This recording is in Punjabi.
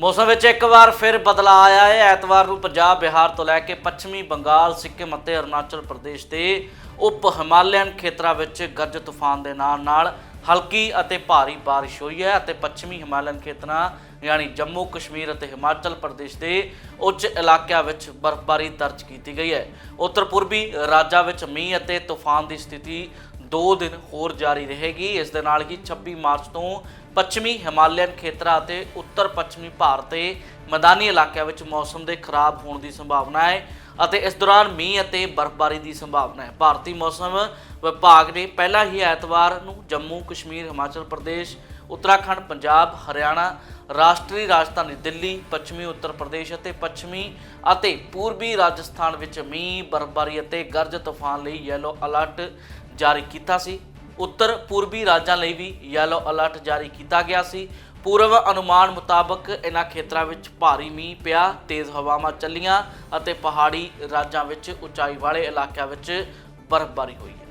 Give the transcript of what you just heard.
ਮੌਸਮ ਵਿੱਚ ਇੱਕ ਵਾਰ ਫਿਰ ਬਦਲਾਅ ਆਇਆ ਹੈ। ਐਤਵਾਰ ਨੂੰ ਪੰਜਾਬ, ਬਿਹਾਰ ਤੋਂ ਲੈ ਕੇ ਪੱਛਮੀ ਬੰਗਾਲ, ਸਿੱਕਮ ਅਤੇ ਅਰੁਣਾਚਲ ਪ੍ਰਦੇਸ਼ ਦੇ ਉਪ ਹਿਮਾਲਿਅਨ ਖੇਤਰਾਂ ਵਿੱਚ ਗਰਜ ਤੂਫਾਨ ਦੇ ਨਾਲ ਨਾਲ ਹਲਕੀ ਅਤੇ ਭਾਰੀ ਬਾਰਿਸ਼ ਹੋਈ ਹੈ ਅਤੇ ਪੱਛਮੀ ਹਿਮਾਲਿਅਨ ਖੇਤਰਾਂ, ਯਾਨੀ ਜੰਮੂ, ਕਸ਼ਮੀਰ ਅਤੇ ਹਿਮਾਚਲ ਪ੍ਰਦੇਸ਼ ਦੇ ਉੱਚ ਇਲਾਕਿਆਂ ਵਿੱਚ ਬਰਫ਼ਬਾਰੀ ਦਰਜ ਕੀਤੀ ਗਈ ਹੈ। ਉੱਤਰ ਪੂਰਬੀ ਰਾਜਾਂ ਵਿੱਚ ਮੀਂਹ ਅਤੇ ਤੂਫਾਨ ਦੀ ਸਥਿਤੀ 2 ਦਿਨ ਹੋਰ ਜਾਰੀ ਰਹੇਗੀ। ਇਸ ਦੇ ਨਾਲ ਹੀ 26 ਮਾਰਚ ਤੋਂ ਪੱਛਮੀ ਹਿਮਾਲਿਅਨ ਖੇਤਰਾਂ ਅਤੇ ਉੱਤਰ ਪੱਛਮੀ ਭਾਰਤ ਦੇ ਮੈਦਾਨੀ ਇਲਾਕਿਆਂ ਵਿੱਚ ਮੌਸਮ ਦੇ ਖਰਾਬ ਹੋਣ ਦੀ ਸੰਭਾਵਨਾ ਹੈ ਅਤੇ ਇਸ ਦੌਰਾਨ ਮੀਂਹ ਅਤੇ ਬਰਫ਼ਬਾਰੀ ਦੀ ਸੰਭਾਵਨਾ ਹੈ। ਭਾਰਤੀ ਮੌਸਮ ਵਿਭਾਗ ਨੇ ਪਹਿਲਾਂ ਹੀ ਐਤਵਾਰ ਨੂੰ ਜੰਮੂ ਕਸ਼ਮੀਰ ਹਿਮਾਚਲ ਪ੍ਰਦੇਸ਼ ਉੱਤਰਾਖੰਡ, ਪੰਜਾਬ, ਹਰਿਆਣਾ, ਰਾਸ਼ਟਰੀ ਰਾਜਧਾਨੀ ਦਿੱਲੀ, ਪੱਛਮੀ ਉੱਤਰ ਪ੍ਰਦੇਸ਼ ਅਤੇ ਪੱਛਮੀ ਅਤੇ ਪੂਰਬੀ ਰਾਜਸਥਾਨ ਵਿੱਚ ਮੀਂਹ, ਬਰਫ਼ਬਾਰੀ ਅਤੇ ਗਰਜ ਤੂਫਾਨ ਲਈ ਯੈਲੋ ਅਲਰਟ ਜਾਰੀ ਕੀਤਾ ਸੀ। ਉੱਤਰ ਪੂਰਬੀ ਰਾਜਾਂ ਲਈ ਵੀ ਯੈਲੋ ਅਲਰਟ ਜਾਰੀ ਕੀਤਾ ਗਿਆ ਸੀ। ਪੂਰਵ ਅਨੁਮਾਨ ਮੁਤਾਬਕ ਇਹਨਾਂ ਖੇਤਰਾਂ ਵਿੱਚ ਭਾਰੀ ਮੀਂਹ ਪਿਆ, ਤੇਜ਼ ਹਵਾਵਾਂ ਚੱਲੀਆਂ ਅਤੇ ਪਹਾੜੀ ਰਾਜਾਂ ਵਿੱਚ ਉਚਾਈ ਵਾਲੇ ਇਲਾਕਿਆਂ ਵਿੱਚ ਬਰਫ਼ਬਾਰੀ ਹੋਈ ਹੈ।